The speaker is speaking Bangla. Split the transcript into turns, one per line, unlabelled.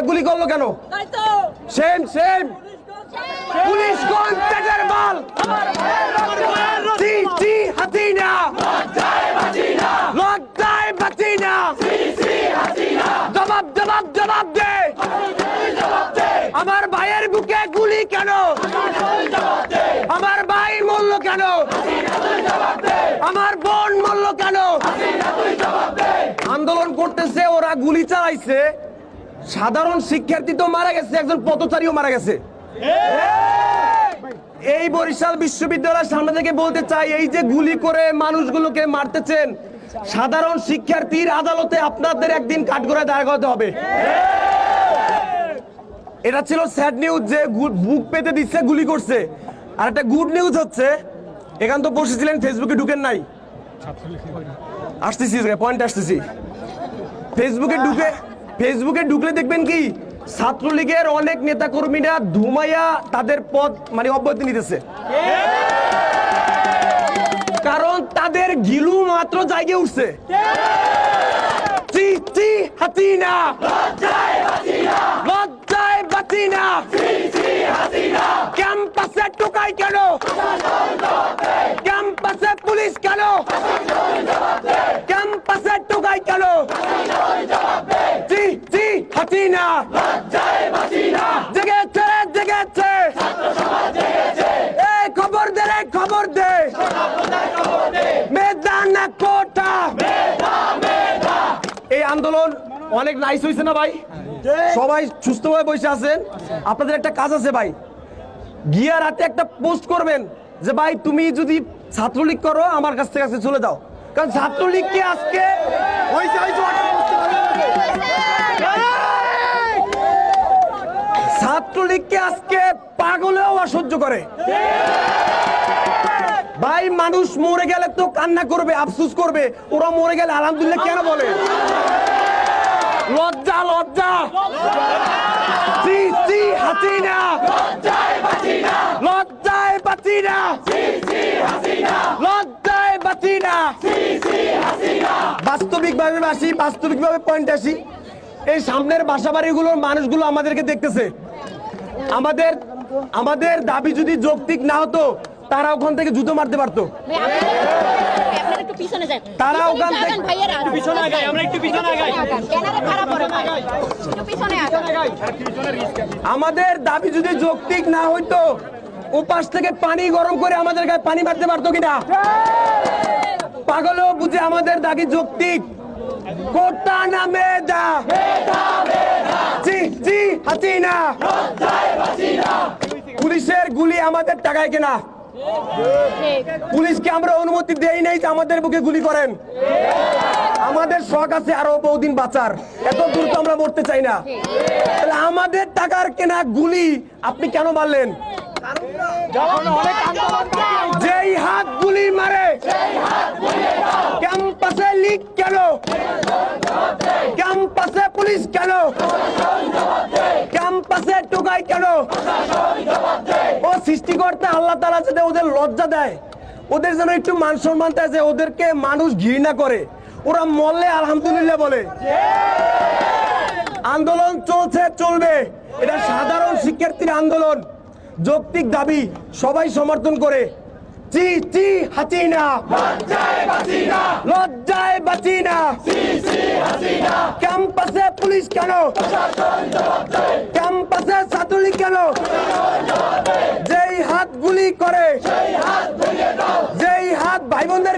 ওরা গুলি করল কেন? Same same. পুলিশ কোন পেটের মাল জি হাসিনা জবাব জবাব জবাব দে। আমার ভাইয়ের বুকে গুলি কেন? আমার ভাই মরল কেন? আমার বোন মরল কেন? আন্দোলন করতেছে ওরা গুলি চালাইছে। সাধারণ শিক্ষার্থী তো মারা গেছে, একজন পথচারীও মারা গেছে। এই বরিশাল বিশ্ববিদ্যালয়ের সামনে থেকে বলতে চাই, এই যে গুলি করে মানুষগুলোকে মারতেছেন, সাধারণ শিক্ষার্থীর আদালতে আপনাদের একদিন কাঠগড়ায় দাঁড় করাতে হবে। এটা ছিল স্যাড নিউজ যে বুক পেতে দিচ্ছে, গুলি করছে। আর একটা গুড নিউজ হচ্ছে, এখান তো বসেছিলেন ফেসবুকে ঢুকেন নাই। আসতেছি পয়েন্ট আসতেছি। ফেসবুকে ঢুকে ফেসবুকে ঢুকলে দেখবেন কি, ছাত্রলীগের অনেক নেতা কর্মীরা ধুমাইয়া তাদের পদ মানে অব্যাহতি নিতেছে। কারণ তাদের গিলু মাত্র জায়গায় উঠছে। ক্যাম্পাসে টোকাই কেন? ক্যাম্পাসে পুলিশ কেন ক্যাম্পাসে টোকাই কেন জি জি জেগেছে জেগেছে। এই খবর দে রে খবর দে। মেদানা কোটা। এই আন্দোলন অনেক নাইস হয়েছে না ভাই? সবাই সুস্থভাবে বসে আছেন। আপনাদের একটা কাজ আছে ভাই। গিয়া রাতে একটা পোস্ট করবেন যে ভাই তুমি যদি ছাত্রলীগ করো আমার কাছ থেকে চলে যাও। কারণ ছাত্রলীগকে আজকে হয়েছে, হয়েছে, ছাত্রলীগকে আজকে পাগলেও অসহ্য করে। ভাই, মানুষ মরে গেলে তো কান্না করবে, আফসুস করবে। ওরা মরে গেলে আলহামদুলিল্লাহ কেন বলে? লজ্জা লজ্জা। জি জি, হাসিনা। লজ্জায় বাঁচি না লজ্জায় বাঁচি না বাস্তবিক ভাবে আসি বাস্তবিক ভাবে পয়েন্ট আসি। এই সামনের বাসা বাড়িগুলোর মানুষগুলো আমাদেরকে দেখতেছে। আমাদের আমাদের দাবি যদি যৌক্তিক না হতো তারা ওখান থেকে জুতো মারতে পারতো।
আপনারা একটু পিছনে যান।
তারা ওখান থেকে- আমাদের দাবি যদি যৌক্তিক না হইতো উপাস থেকে পানি গরম করে আমাদের গায়ে পানি মারতে পারতো কিনা? পাগলও বুঝে আমাদের দাবি যৌক্তিক। কোটা না মেদা জি জি হাসিনা। পুলিশের গুলি আমাদের টাকায় কেনা। পুলিশকে আমরা অনুমতি দেই নাই যে আমাদের বুকে গুলি করেন। আমাদের শখ আছে আরও বহুদিন বাঁচার। এত দূর তো আমরা মরতে চাই না। তাহলে আমাদের টাকার কেনা গুলি আপনি কেন মারলেন? যেই হাত গুলি মারে ক্যাম্পাসে লিক কেন? ক্যাম্পাসে পুলিশ কেন? ক্যাম্পাসে টোকাই কেন? ও সৃষ্টিকর্তা আল্লাহ তালা যাতে ওদের লজ্জা দেয়, ওদের যেন একটু মান সম্মান যে ওদেরকে মানুষ ঘৃণা করে। ওরা মরলে আলহামদুলিল্লাহ বলে। আন্দোলন চলছে, চলবে। এটা সাধারণ শিক্ষার্থীর আন্দোলন, যৌক্তিক দাবি, সবাই সমর্থন করে। চি চি হাসিনা। লজ্জায় বাঁচি না ক্যাম্পাসে পুলিশ কেন? ক্যাম্পাসে ছাত্রলীগ কেন? যেই হাত গুলি করে, যেই হাত ভাই বোনদের